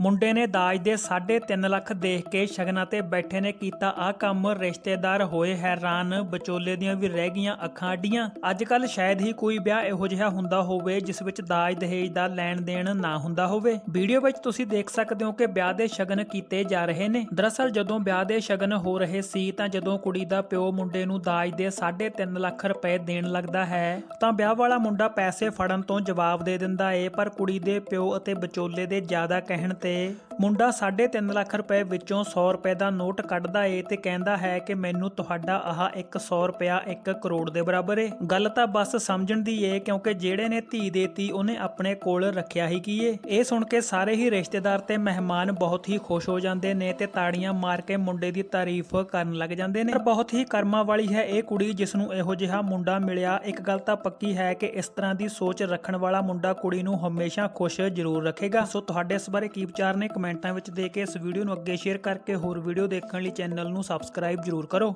ਮੁੰਡੇ ਨੇ ਦਾਜ ਦੇ 3.5 ਲੱਖ ਦੇਖ ਕੇ ਸ਼ਗਨਾਂ ਤੇ ਬੈਠੇ ਨੇ ਕੀਤਾ ਆ ਕੰਮ। ਰਿਸ਼ਤੇਦਾਰ ਹੋਏ ਹੈਰਾਨ, ਵਿਚੋਲੇ ਦੀਆਂ ਵੀ ਰਹਿ ਗਈਆਂ ਅੱਖਾਂ ਅੱਡੀਆਂ। ਅੱਜ ਕੱਲ ਸ਼ਾਇਦ ਹੀ ਕੋਈ ਵਿਆਹ ਇਹੋ ਜਿਹਾ ਹੁੰਦਾ ਹੋਵੇ, ਜਿਸ ਵਿੱਚ ਦਾਜ ਦਹੇਜ ਦਾ ਲੈਣ ਦੇਣ ਨਾ ਹੁੰਦਾ ਹੋਵੇ। ਵੀਡੀਓ ਵਿੱਚ ਤੁਸੀਂ ਦੇਖ ਸਕਦੇ ਹੋ ਕਿ ਵਿਆਹ ਦੇ ਸ਼ਗਨ ਕੀਤੇ ਜਾ ਰਹੇ ਨੇ। ਦਰਅਸਲ ਜਦੋਂ ਵਿਆਹ ਦੇ ਸ਼ਗਨ ਹੋ ਰਹੇ ਸੀ, ਤਾਂ ਜਦੋਂ ਕੁੜੀ ਦਾ ਪਿਓ ਮੁੰਡੇ ਨੂੰ ਦਾਜ ਦੇ 3.5 ਲੱਖ ਰੁਪਏ ਦੇਣ ਲੱਗਦਾ ਹੈ, ਤਾਂ ਵਿਆਹ ਵਾਲਾ ਮੁੰਡਾ ਪੈਸੇ ਫੜਨ ਤੋਂ ਜਵਾਬ ਦੇ ਦਿੰਦਾ ਏ। ਪਰ ਕੁੜੀ ਦੇ ਪਿਓ ਅਤੇ ਵਿਚੋਲੇ ਦੇ ਜ਼ਿਆਦਾ ਕਹਿਣ ਤੇ Namastê. ਮੁੰਡਾ 3.5 ਲੱਖ ਰੁਪਏ ਵਿੱਚੋਂ 100 ਰੁਪਏ ਦਾ ਨੋਟ ਕੱਢਦਾ ਏ ਤੇ ਕਹਿੰਦਾ ਹੈ ਕਿ ਮੈਨੂੰ ਤੁਹਾਡਾ ਆਹ 100 ਰੁਪਿਆ 1 ਕਰੋੜ ਦੇ ਬਰਾਬਰ ਏ। ਗੱਲ ਤਾਂ ਬਸ ਸਮਝਣ ਦੀ ਏ, ਕਿਉਂਕਿ ਜਿਹੜੇ ਨੇ ਧੀ ਦੇਤੀ ਉਹਨੇ ਆਪਣੇ ਕੋਲ ਰੱਖਿਆ ਹੀ ਕੀ ਏ। ਇਹ ਸੁਣ ਕੇ ਸਾਰੇ ਹੀ ਰਿਸ਼ਤੇਦਾਰ ਤੇ ਮਹਿਮਾਨ ਬਹੁਤ ਹੀ ਖੁਸ਼ ਹੋ ਜਾਂਦੇ ਨੇ ਤੇ ਤਾੜੀਆਂ ਮਾਰ ਕੇ ਮੁੰਡੇ ਦੀ ਤਾਰੀਫ ਕਰਨ ਲੱਗ ਜਾਂਦੇ ਨੇ। ਪਰ ਬਹੁਤ ਹੀ ਕਰਮਾਂ ਵਾਲੀ ਹੈ ਇਹ ਕੁੜੀ ਜਿਸ ਨੂੰ ਇਹੋ ਜਿਹਾ ਮੁੰਡਾ ਮਿਲਿਆ। ਇੱਕ ਗੱਲ ਤਾਂ ਪੱਕੀ ਹੈ ਕਿ ਇਸ ਤਰ੍ਹਾਂ ਦੀ ਸੋਚ ਰੱਖਣ ਵਾਲਾ ਮੁੰਡਾ ਕੁੜੀ ਨੂੰ ਹਮੇਸ਼ਾ ਖੁਸ਼ ਜ਼ਰੂਰ ਰੱਖੇਗਾ। ਸੋ ਤੁਹਾਡੇ ਇਸ ਬਾਰੇ ਕੀ ਵਿਚਾਰ ਨੇ? ਕਮੈਂਟਾਂ ਵਿੱਚ ਦੇ ਕੇ ਇਸ ਵੀਡੀਓ ਨੂੰ ਅੱਗੇ ਸ਼ੇਅਰ ਕਰਕੇ ਹੋਰ ਵੀਡੀਓ ਦੇਖਣ ਲਈ ਚੈਨਲ ਨੂੰ ਸਬਸਕ੍ਰਾਈਬ ਜ਼ਰੂਰ ਕਰੋ।